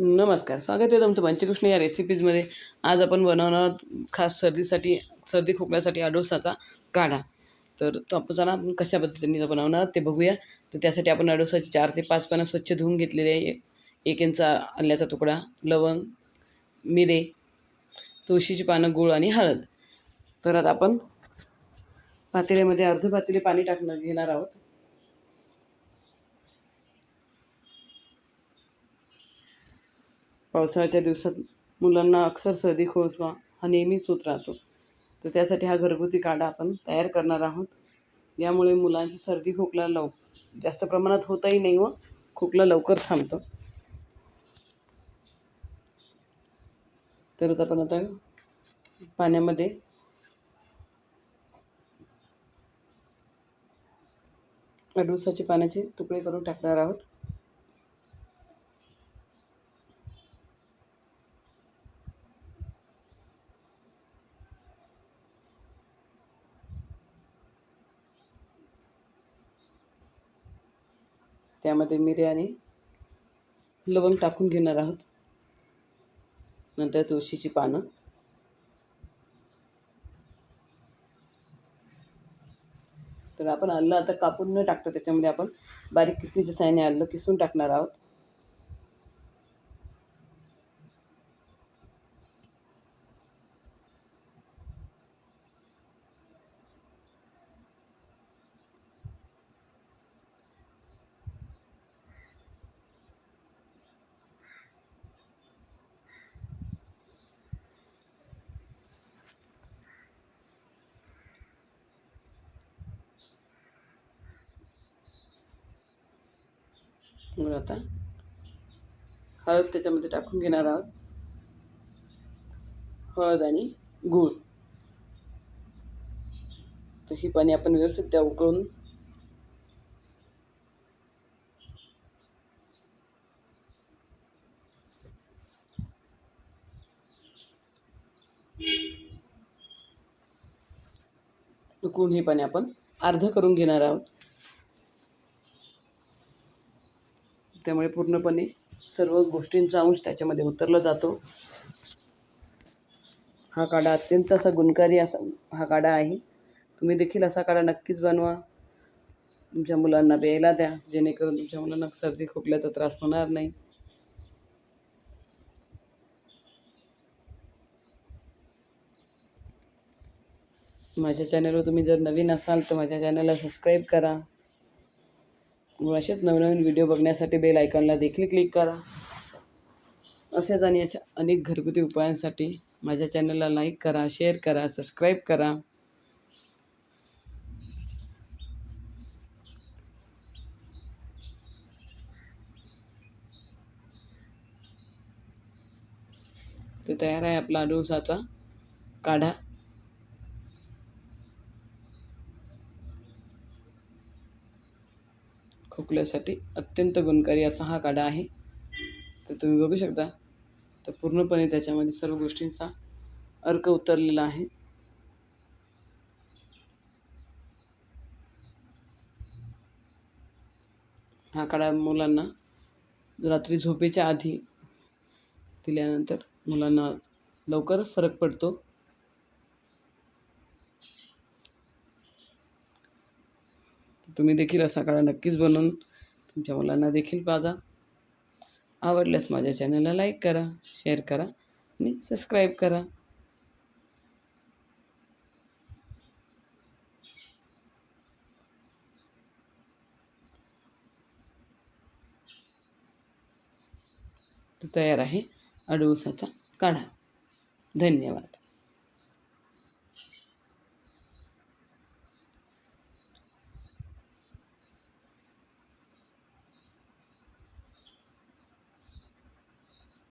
नमस्कार. स्वागत आहे तुमचं पंचकृष्ण या रेसिपीजमध्ये आज आपण बनवणार आहोत खास सर्दीसाठी सर्दी खोकल्यासाठी अडोसाचा काढा. तर तो आपण चला आपण कशा पद्धतीने बनवणार ते बघूया. तर त्यासाठी आपण अडोसाची चार ते पाच पानं स्वच्छ धुवून घेतलेले आहे. एक इंच आल्याचा तुकडा लवंग मिरे तुळशीची पानं गूळ आणि हळद. तर आता आपण पातेल्यामध्ये अर्ध पातेले पाणी टाकणं घेणार आहोत. पावसाळ्याच्या दिवसात मुलांना अक्सर सर्दी खोकला हा नेहमीच होत राहतो. तर त्यासाठी हा घरगुती काढा आपण तयार करणार आहोत. यामुळे मुलांची सर्दी खोकला लव जास्त प्रमाणात होतही नाही व खोकला लवकर थांबतो. तर आपण आता पाण्यामध्ये अडुसाचे पाण्याचे तुकडे करून टाकणार आहोत. त्यामध्ये मिरे आणि लवंग टाकून घेणार आहोत. नंतर तुळशीची पानं. तर आपण आलं आता कापून न टाकतो त्याच्यामध्ये आपण बारीक किसणीच्या साह्याने आलं किसून टाकणार आहोत. मग आता. हळद त्याच्यामध्ये टाकून घेणार आहोत. हळद आणि गूळ. तर ही पाणी आपण व्यवस्थित त्या उकळून उकळून हे पाणी आपण अर्ध करून घेणार आहोत. त्यामुळे पूर्णपणे सर्व गोष्टींचा अंश त्याच्यामध्ये उतरला जातो. हा काढा अत्यंत असा गुणकारी असा हा काढा आहे. तुम्ही देखील असा काढा नक्कीच बनवा. तुमच्या मुलांना प्यायला द्या जेणेकरून तुमच्या मुलांना सर्दी खोकल्याचा त्रास होणार नाही. माझ्या चॅनलवर तुम्ही जर नवीन असाल तर माझ्या चॅनलला सबस्क्राईब करा. असेच नवनवीन व्हिडिओ बघण्यासाठी बेल आयकॉनला देखील क्लिक करा. असेच आणि अशा अनेक घरगुती उपायांसाठी माझ्या चॅनलला लाईक करा शेअर करा सबस्क्राईब करा. तर तयार आहे आपला डोसाचा काढा. खोकल्यासाठी अत्यंत गुणकारी असा हा काढा आहे. तर तुम्ही बघू शकता तर पूर्णपणे त्याच्यामध्ये सर्व गोष्टींचा अर्क उतरलेला आहे. हा काढा मुलांना रात्री झोपेच्या आधी दिल्यानंतर मुलांना लवकर फरक पडतो. तुम्ही देखील असा काढा नक्कीच बनवून तुमच्या मुलांना देखील पाजा. आवडल्यास माझ्या चॅनलला लाईक करा शेअर करा आणि सबस्क्राईब करा. तयार आहे अडुसाचा काढा. धन्यवाद.